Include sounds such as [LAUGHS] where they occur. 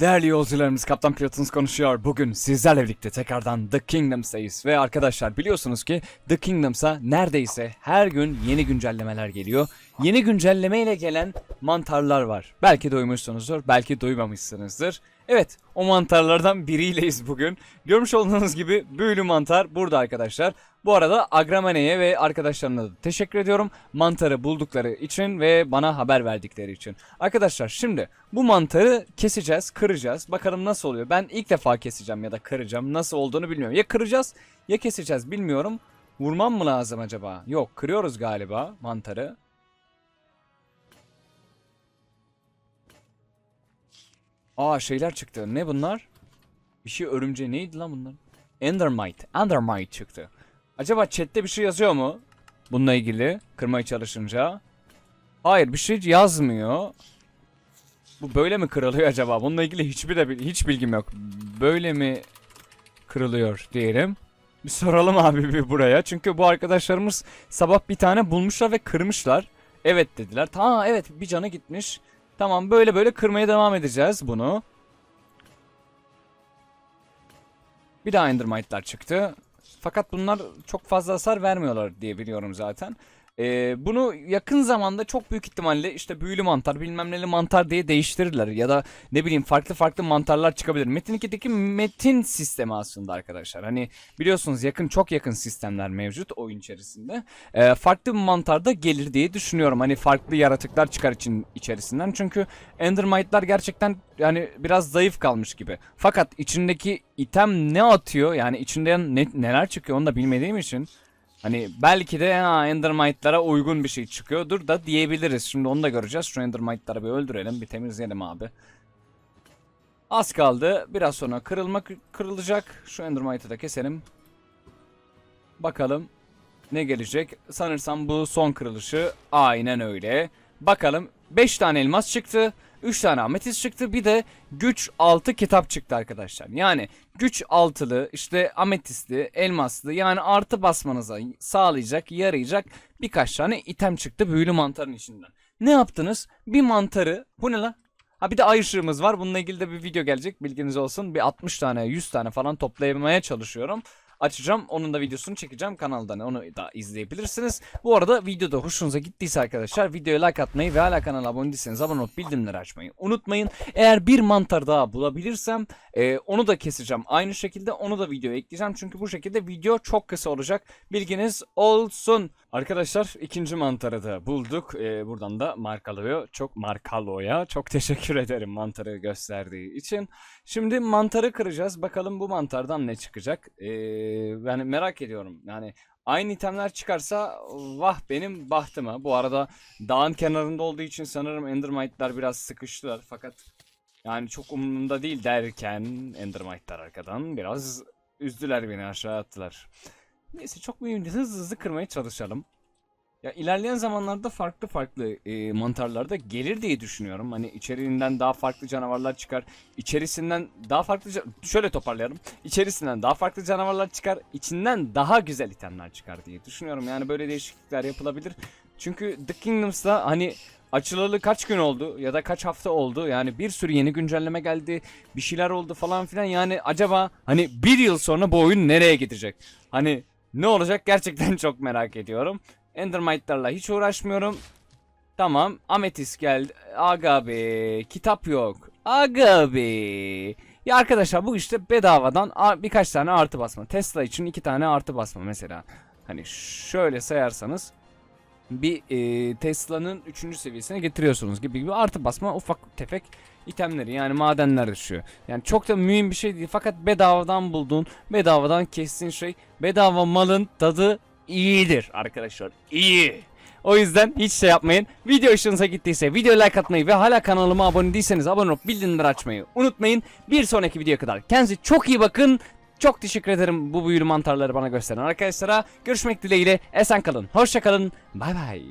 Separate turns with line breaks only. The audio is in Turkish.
Değerli yolcularımız Kaptan Pilotunuz konuşuyor. Bugün sizlerle birlikte tekrardan The Kingdoms'tayız. Ve arkadaşlar biliyorsunuz ki The Kingdoms'a neredeyse her gün yeni güncellemeler geliyor. Yeni güncelleme ile gelen mantarlar var. Belki duymuşsunuzdur, belki duymamışsınızdır. Evet, o mantarlardan biriyleyiz bugün. Görmüş olduğunuz gibi büyülü mantar burada arkadaşlar. Bu arada Agramane'ye ve arkadaşlarına da teşekkür ediyorum. Mantarı buldukları için ve bana haber verdikleri için. Arkadaşlar şimdi bu mantarı keseceğiz, kıracağız. Bakalım nasıl oluyor. Ben ilk defa keseceğim ya da kıracağım. Nasıl olduğunu bilmiyorum. Ya kıracağız ya keseceğiz bilmiyorum. Vurmam mı lazım acaba? Yok, kırıyoruz galiba mantarı. Aa şeyler çıktı. Ne bunlar? Bir şey örümceği neydi lan bunlar? Endermite. Endermite çıktı. Acaba chatte bir şey yazıyor mu? Bununla ilgili kırmaya çalışınca. Hayır bir şey yazmıyor. Bu böyle mi kırılıyor acaba? Bununla ilgili hiçbir de hiç bilgim yok. Böyle mi kırılıyor diyelim. Bir soralım abi bir buraya. Çünkü bu arkadaşlarımız sabah bir tane bulmuşlar ve kırmışlar. Evet dediler. Tamam evet bir canı gitmiş. Tamam böyle böyle kırmaya devam edeceğiz bunu. Bir daha Endermite'lar çıktı. Fakat bunlar çok fazla hasar vermiyorlar diye biliyorum zaten. Ee, bunu yakın zamanda çok büyük ihtimalle işte büyülü mantar bilmem neli mantar diye değiştirirler. Ya da ne bileyim farklı farklı mantarlar çıkabilir. Metin 2'deki metin sistemi aslında arkadaşlar. Hani biliyorsunuz yakın çok yakın sistemler mevcut oyun içerisinde. Ee, farklı bir mantar da gelir diye düşünüyorum. Hani farklı yaratıklar çıkar için içerisinden. Çünkü Endermite'lar gerçekten yani biraz zayıf kalmış gibi. Fakat içindeki item ne atıyor? Yani içinden ne, neler çıkıyor onu da bilmediğim için Hani belki de ha, Endermite'lara uygun bir şey çıkıyordur da diyebiliriz. Şimdi onu da göreceğiz. Şu Endermite'ları bir öldürelim, bir temizleyelim abi. Az kaldı. Biraz sonra kırılma kırılacak. Şu Endermite'ı da keselim. Bakalım ne gelecek. Sanırsam bu son kırılışı. Aynen öyle. Bakalım 5 tane elmas çıktı. 3 tane ametist çıktı. Bir de güç 6 kitap çıktı arkadaşlar. Yani güç altılı işte ametistli, elmaslı yani artı basmanıza sağlayacak, yarayacak birkaç tane item çıktı büyülü mantarın içinden. Ne yaptınız? Bir mantarı bu ne la? Ha bir de ay ışığımız var. Bununla ilgili de bir video gelecek. Bilginiz olsun. Bir 60 tane 100 tane falan toplamaya çalışıyorum açacağım. Onun da videosunu çekeceğim kanaldan. Onu da izleyebilirsiniz. Bu arada videoda hoşunuza gittiyse arkadaşlar videoya like atmayı ve hala kanala abone değilseniz abone olup bildirimleri açmayı unutmayın. Eğer bir mantar daha bulabilirsem e, onu da keseceğim. Aynı şekilde onu da videoya ekleyeceğim. Çünkü bu şekilde video çok kısa olacak. Bilginiz olsun. Arkadaşlar ikinci mantarı da bulduk. E, buradan da Markalo'ya çok Markalo'ya çok teşekkür ederim mantarı gösterdiği için. Şimdi mantarı kıracağız. Bakalım bu mantardan ne çıkacak. Ee, yani merak ediyorum. Yani aynı itemler çıkarsa vah benim bahtıma. Bu arada dağın kenarında olduğu için sanırım Endermite'lar biraz sıkıştılar. Fakat yani çok umurumda değil derken Endermite'lar arkadan biraz üzdüler beni aşağı attılar. Neyse çok mühim. Hızlı hızlı kırmaya çalışalım. Ya ilerleyen zamanlarda farklı farklı e, mantarlar da gelir diye düşünüyorum. Hani içeriğinden daha farklı canavarlar çıkar. İçerisinden daha farklı şöyle toparlayalım. İçerisinden daha farklı canavarlar çıkar. İçinden daha güzel itemler çıkar diye düşünüyorum. Yani böyle değişiklikler yapılabilir. Çünkü The Kingdoms'da hani açılalı kaç gün oldu ya da kaç hafta oldu. Yani bir sürü yeni güncelleme geldi. Bir şeyler oldu falan filan. Yani acaba hani bir yıl sonra bu oyun nereye gidecek? Hani ne olacak gerçekten [LAUGHS] çok merak ediyorum. Endermite'larla hiç uğraşmıyorum. Tamam. Ametist geldi. Aga be. Kitap yok. Aga be. Ya arkadaşlar bu işte bedavadan birkaç tane artı basma. Tesla için iki tane artı basma mesela. Hani şöyle sayarsanız bir e, Tesla'nın 3. seviyesine getiriyorsunuz gibi gibi artı basma ufak tefek itemleri yani madenler düşüyor. Yani çok da mühim bir şey değil fakat bedavadan bulduğun, bedavadan kestiğin şey, bedava malın tadı iyidir arkadaşlar. İyi. O yüzden hiç şey yapmayın. Video hoşunuza gittiyse video like atmayı ve hala kanalıma abone değilseniz abone olup bildirimleri açmayı unutmayın. Bir sonraki videoya kadar kendinize çok iyi bakın. Çok teşekkür ederim bu büyülü mantarları bana gösteren arkadaşlara. Görüşmek dileğiyle. Esen kalın. Hoşça kalın. Bay bay.